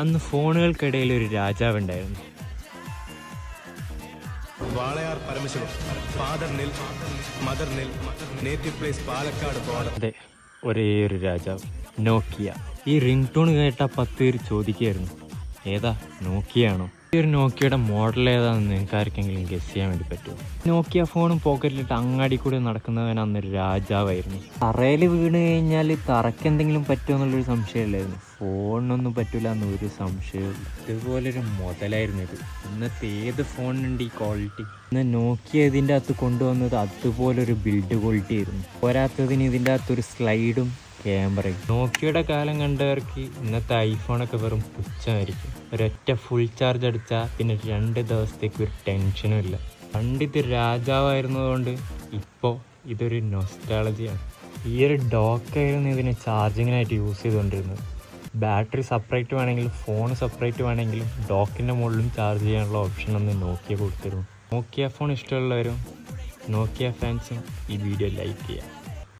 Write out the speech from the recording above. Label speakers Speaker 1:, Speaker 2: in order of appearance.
Speaker 1: അന്ന് ഫോണുകൾക്കിടയിൽ ഒരു രാജാവുണ്ടായിരുന്നു.
Speaker 2: Walayar Paramashivan father nil mother nil native place Palakkad border.
Speaker 1: അതെ ഒരേ ഒരു രാജാവ് നോക്കിയ. ഈ റിംഗ് ടോൺ കേട്ട പത്ത് പേര് ചോദിക്കുകയായിരുന്നു ഏതാ നോക്കിയാണോ? ഈ ഒരു നോക്കിയയുടെ മോഡൽ ഏതാണെന്ന് നിങ്ങൾക്ക് ആർക്കെങ്കിലും ഗസ് ചെയ്യാൻ വേണ്ടി പറ്റുമോ? നോക്കിയ ഫോണും പോക്കറ്റിലിട്ട് അങ്ങാടി കൂടെ നടക്കുന്നവൻ അന്നൊരു രാജാവായിരുന്നു. തറയിൽ വീണ് കഴിഞ്ഞാൽ തറയ്ക്ക് എന്തെങ്കിലും പറ്റുമോ എന്നുള്ളൊരു സംശയമില്ലായിരുന്നു. ഫോണിനൊന്നും പറ്റില്ല എന്നൊരു സംശയമില്ല ഇതുപോലൊരു മുതലായിരുന്നു ഇത്. ഇന്നത്തെ ഏത് ഫോണിനുണ്ട് ഈ ക്വാളിറ്റി ഇന്ന് നോക്കിയ ഇതിന്റെ അകത്ത് കൊണ്ടുവന്നത് അതുപോലൊരു ബിൽഡ് ക്വാളിറ്റി ആയിരുന്നു. പോരാത്തതിന് ഇതിന്റെ അകത്തൊരു സ്ലൈഡും ക്യാമറയും നോക്കിയുടെ കാലം കണ്ടവർക്ക് ഇന്നത്തെ ഐഫോണൊക്കെ വെറും പുച്ഛമായിരിക്കും. ഒരൊറ്റ ഫുൾ ചാർജ് അടിച്ചാൽ പിന്നെ രണ്ട് ദിവസത്തേക്ക് ഒരു ടെൻഷനും ഇല്ല. പണ്ട് ഇത് രാജാവായിരുന്നതുകൊണ്ട് ഇപ്പോൾ ഇതൊരു നൊസ്റ്റാളജിയാണ് ഈ ഒരു ഡോക്കായിരുന്നു ഇതിനെ ചാർജിങ്ങിനായിട്ട് യൂസ് ചെയ്തുകൊണ്ടിരുന്നത് ബാറ്ററി സെപ്പറേറ്റ് വേണമെങ്കിലും ഫോൺ സെപ്പറേറ്റ് വേണമെങ്കിലും ഡോക്കിന്റെ മുകളിലും ചാർജ് ചെയ്യാനുള്ള ഓപ്ഷൻ ഒന്ന് നോക്കിയ കൊടുത്തിരുന്നു. നോക്കിയ ഫോൺ ഇഷ്ടമുള്ളവരും നോക്കിയ ഫാൻസും ഈ വീഡിയോ ലൈക്ക് ചെയ്യുക